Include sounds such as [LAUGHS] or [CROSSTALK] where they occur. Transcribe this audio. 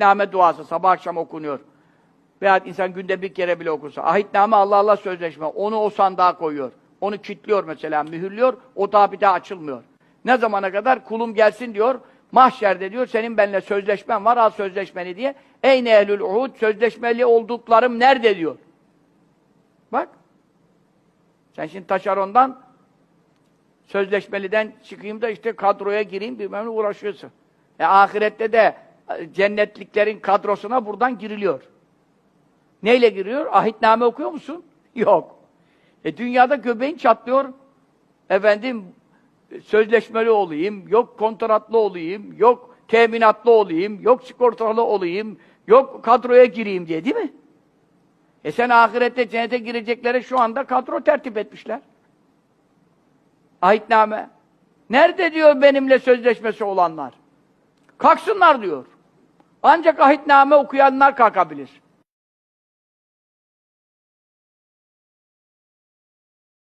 ahitname duası sabah akşam okunuyor. Veya insan günde bir kere bile okursa. Ahitname Allah Allah sözleşme. Onu o sandığa koyuyor. Onu kilitliyor mesela, mühürlüyor. O daha bir daha açılmıyor. Ne zamana kadar? Kulum gelsin diyor. Mahşerde diyor, senin benimle sözleşmen var, al sözleşmeni diye. Eyne ehlül uhud, sözleşmeli olduklarım nerede diyor. Bak. Sen şimdi taşerondan sözleşmeliden çıkayım da işte kadroya gireyim bilmem ne uğraşıyorsun. E ahirette de cennetliklerin kadrosuna buradan giriliyor. Neyle giriyor? Ahitname okuyor musun? [LAUGHS] Yok. E dünyada göbeğin çatlıyor. Efendim sözleşmeli olayım, yok kontratlı olayım, yok teminatlı olayım, yok sigortalı olayım, yok kadroya gireyim diye değil mi? E sen ahirette cennete gireceklere şu anda kadro tertip etmişler. Ahitname. Nerede diyor benimle sözleşmesi olanlar? Kalksınlar diyor. Ancak ahitname okuyanlar kalkabilir.